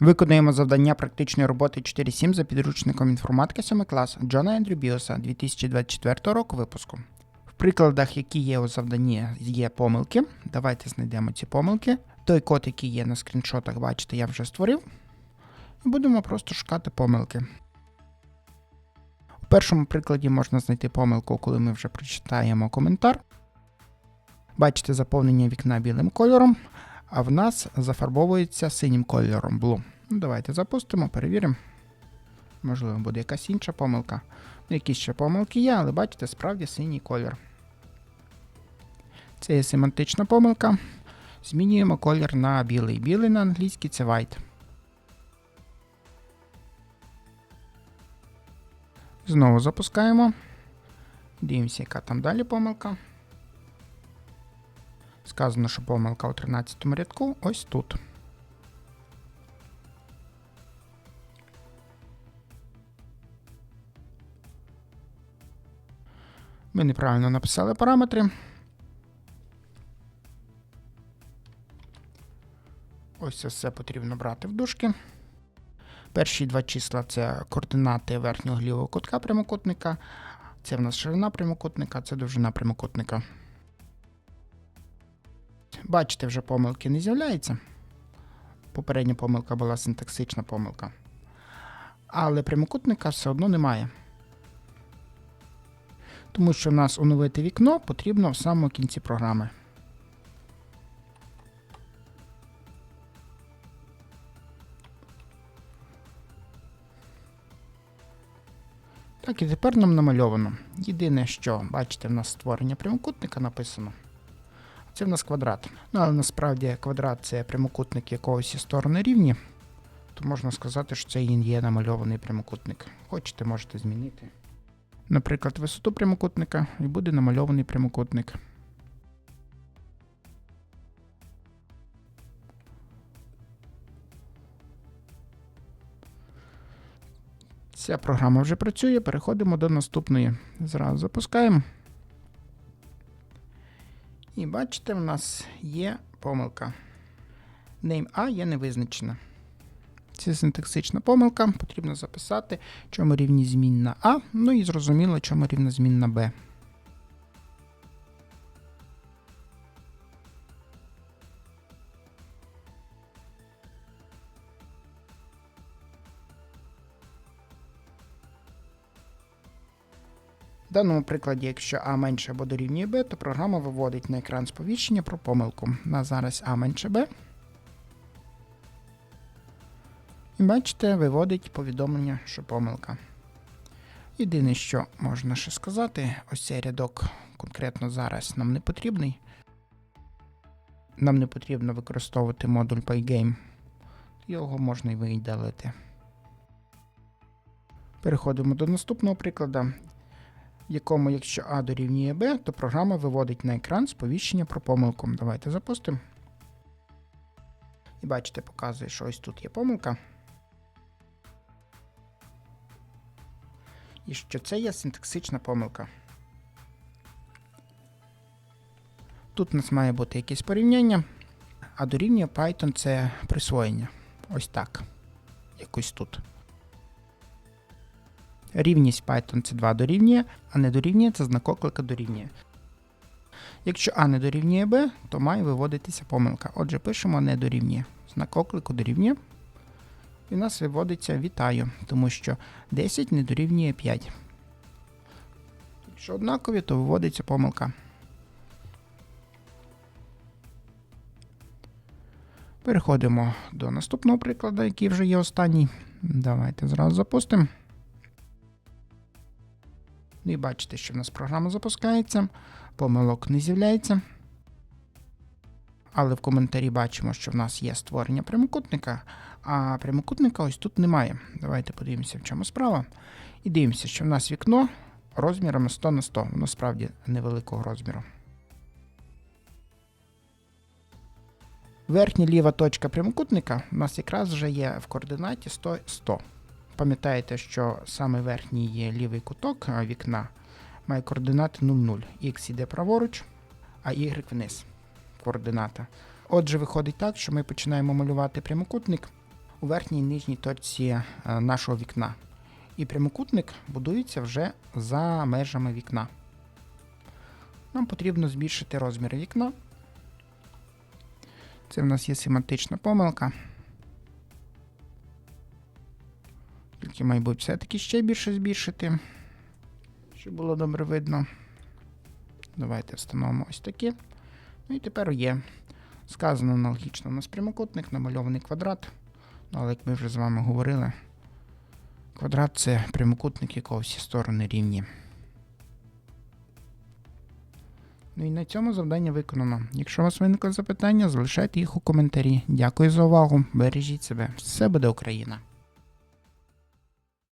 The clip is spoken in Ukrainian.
Виконуємо завдання практичної роботи 4.7 за підручником інформатики 7 клас Джона Ендрю Біоса 2024 року випуску. В прикладах, які є у завданні, є помилки. Давайте знайдемо ці помилки. Той код, який є на скріншотах, бачите, я вже створив. Будемо просто шукати помилки. У першому прикладі можна знайти помилку, коли ми вже прочитаємо коментар. Бачите заповнення вікна білим кольором, а в нас зафарбовується синім кольором Blue. Ну, давайте запустимо, перевіримо. Можливо, буде якась інша помилка. Ну, якісь ще помилки є, але бачите, справді синій колір. Це є семантична помилка. Змінюємо колір на білий. Білий на англійській це white. Знову запускаємо. Дивимося, яка там далі помилка. Сказано, що помилка у 13 рядку ось тут. Ми неправильно написали параметри. Ось це все потрібно брати в дужки. Перші два числа це координати верхнього лівого кутка прямокутника. Це в нас ширина прямокутника, це довжина прямокутника. Бачите, вже помилки не з'являється. Попередня помилка була синтаксична помилка. Але прямокутника все одно немає. Тому що в нас оновити вікно потрібно в самому кінці програми. Так, і тепер нам намальовано. Єдине, що, бачите, в нас створення прямокутника написано. Це в нас квадрат. Ну, але насправді квадрат це прямокутник якогось із сторони рівні. То можна сказати, що це і є намальований прямокутник. Хочете, можете змінити. Наприклад, висоту прямокутника і буде намальований прямокутник. Ця програма вже працює. Переходимо до наступної. Зразу запускаємо. І бачите, в нас є помилка. Name A є невизначена. Це синтаксична помилка. Потрібно записати, чому рівні змінна А, ну і зрозуміло, чому рівна змінна Б. В даному прикладі, якщо А менше або дорівнює Б, то програма виводить на екран сповіщення про помилку. На зараз А менше Б. І бачите, виводить повідомлення, що помилка. Єдине, що можна ще сказати, ось цей рядок конкретно зараз нам не потрібний. Нам не потрібно використовувати модуль Pygame. Його можна і видалити. Переходимо до наступного прикладу, в якому, якщо А дорівнює Б, то програма виводить на екран сповіщення про помилку. Давайте запустимо. І бачите, показує, що ось тут є помилка. І що це є синтаксична помилка. Тут у нас має бути якесь порівняння, а дорівнює Python це присвоєння. Ось так. Якось тут. Рівність Python це 2 дорівнює, а не дорівнює це знак оклика дорівнює. Якщо А не дорівнює Б, то має виводитися помилка. Отже, пишемо не дорівнює. Знак оклику дорівнює. І в нас виводиться вітаю, тому що 10 не дорівнює 5. Якщо однакові, то виводиться помилка. Переходимо до наступного прикладу, який вже є останній. Давайте зразу запустимо. Ну і бачите, що в нас програма запускається, помилок не з'являється. Але в коментарі бачимо, що в нас є створення прямокутника, а прямокутника ось тут немає. Давайте подивимося, в чому справа. І дивимося, що в нас вікно розмірами 100 на 100, воно справді невеликого розміру. Верхня ліва точка прямокутника у нас якраз вже є в координаті 100 100. Пам'ятаєте, що саме верхній лівий куток вікна має координати 0,0. Х іде праворуч, а y вниз. Координата. Отже, виходить так, що ми починаємо малювати прямокутник. у верхній і нижній точці е, нашого вікна. І прямокутник будується вже за межами вікна. Нам потрібно збільшити розмір вікна. Це в нас є семантична помилка. Тільки, мабуть, все-таки ще більше збільшити, щоб було добре видно. Давайте встановимо ось такі. Ну і тепер є. Сказано аналогічно. У нас прямокутник, намальований квадрат. Ну, але як ми вже з вами говорили, квадрат це прямокутник, якого всі сторони рівні. Ну і на цьому завдання виконано. Якщо у вас виникли запитання, залишайте їх у коментарі. Дякую за увагу. Бережіть себе. Все буде Україна!